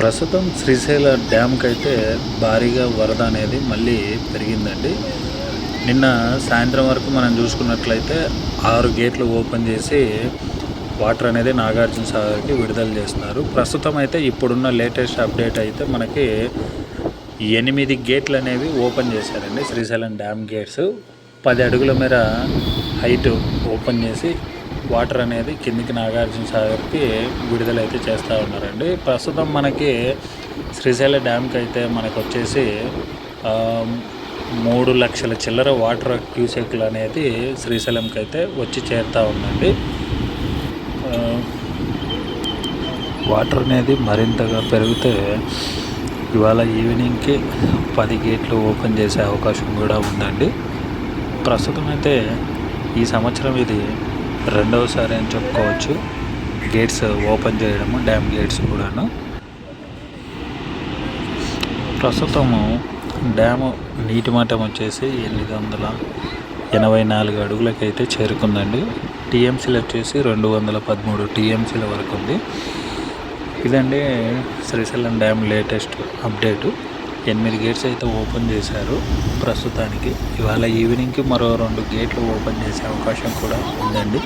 ప్రస్తుతం శ్రీశైల డ్యామ్కి అయితే భారీగా వరద అనేది మళ్ళీ పెరిగిందండి. నిన్న సాయంత్రం వరకు మనం చూసుకున్నట్లయితే ఆరు గేట్లు ఓపెన్ చేసి వాటర్ అనేది నాగార్జున సాగర్కి విడుదల చేస్తున్నారు. ప్రస్తుతం అయితే ఇప్పుడున్న లేటెస్ట్ అప్డేట్ అయితే మనకి ఎనిమిది గేట్లు అనేవి ఓపెన్ చేశారండి శ్రీశైలం డ్యామ్ గేట్స్. పది అడుగుల మేర హైట్ ఓపెన్ చేసి వాటర్ అనేది కిందికి నాగార్జున సాగర్కి విడుదల అయితే చేస్తూ ఉన్నారండి. ప్రస్తుతం మనకి శ్రీశైలం డ్యామ్కి అయితే మనకు వచ్చేసి మూడు లక్షల చిల్లర వాటర్ క్యూసెక్లు అనేది శ్రీశైలంకి అయితే వచ్చి చేరుతూ ఉందండి. వాటర్ అనేది మరింతగా పెరిగితే ఇవాళ ఈవినింగ్కి పది గేట్లు ఓపెన్ చేసే అవకాశం కూడా ఉందండి. ప్రస్తుతం అయితే ఈ సంవత్సరం ఇది రెండవసారి అని చెప్పుకోవచ్చు. గేట్స్ ఓపెన్ చేయడము డ్యామ్ గేట్స్ కూడాను. ప్రస్తుతము డ్యాము నీటి మట్టం వచ్చేసి ఎనిమిది వందల ఎనభై నాలుగు అడుగులకైతే చేరుకుందండి. టీఎంసీలు వచ్చేసి రెండు వందల పదమూడు టీఎంసీల వరకు ఉంది. ఇదండి శ్రీశైలం డ్యామ్ లేటెస్ట్ అప్డేటు. ఎనిమిది గేట్స్ అయితే ఓపెన్ చేశారు ప్రస్తుతానికి. ఇవాళ ఈవినింగ్కి మరో రెండు గేట్లు ఓపెన్ చేసే అవకాశం కూడా ఉందండి.